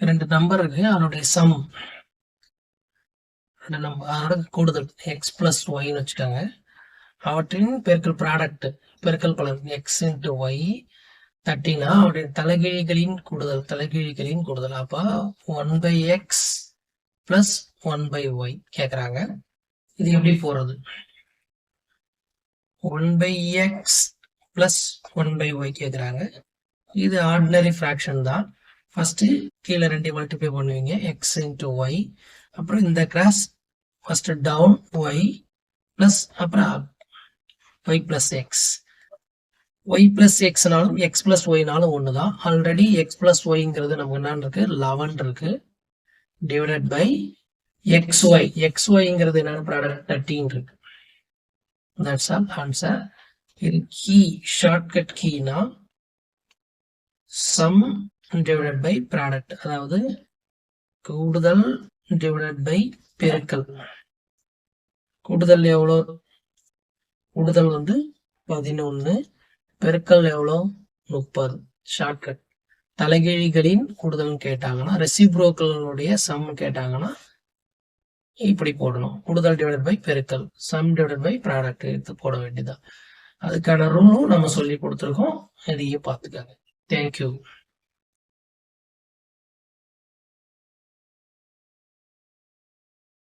ரெண்டு நம்பர் இருக்கு அதனுடைய சம் ரெண்டு நம்பர் அதோட கூடுதல் எக்ஸ் பிளஸ் ஒய்னு வச்சுக்கோங்க. அவற்றின் பெருக்கல் ப்ராடக்ட் பெருக்கல் பலன் எக்ஸ் இன்ட்டு ஒய் தட்டினா அவருடைய தலைகீழிகளின் கூடுதல் தலைகீழிகளின் கூடுதல். அப்போ one by X plus one by Y கேட்குறாங்க இது எப்படி போகிறது one by X plus one by Y கேட்குறாங்க இது ஆர்டினரி ஃப்ராக்ஷன் தான். ஃபர்ஸ்ட் கீழே ரெண்டு மல்டிப்ளை பண்ணுவீங்க. எக்ஸ் இன்ட்டு ஒய் அப்புறம் இந்த cross first down Y plus அப்புறம் Y plus X Y plus எக்ஸ்னாலும் X plus ஒய்னாலும் ஒன்று தான் ஆல்ரெடி எக்ஸ் ப்ளஸ் ஒய்ங்கிறது நமக்கு என்னன்னு இருக்கு? லெவன் இருக்கு. Divided by X Y X ஒய்ங்கிறது என்னன்னு ப்ராடக்ட் தேர்ட்டின் இருக்கு. தட்ஸ் ஆல் ஆன்சர் இது கீ ஷார்ட்கட் கீனா சம் டிவைடட் பை ப்ராடக்ட் அதாவது கூடுதல் டிவைடட் பை பெருக்கல். கூடுதல் எவ்வளோ? கூடுதல் வந்து பதினொன்று பெருக்கல் எவ்வளோ? முப்பது. ஷார்ட்கட் தலைகீழிகளின் கூடுதல்னு கேட்டாங்கன்னா ரெசிப்ரோக்கல்களுடைய சம் கேட்டாங்கன்னா இப்படி போடணும். கூடுதல் டிவைட் பை பெருக்கல். சம் டிவைட் பை ப்ராடக்ட் எடுத்து போட வேண்டியதான் அதுக்கான ரூலும் நம்ம சொல்லி கொடுத்துருக்கோம். இதையும் பார்த்துக்கோங்க. தேங்க்யூ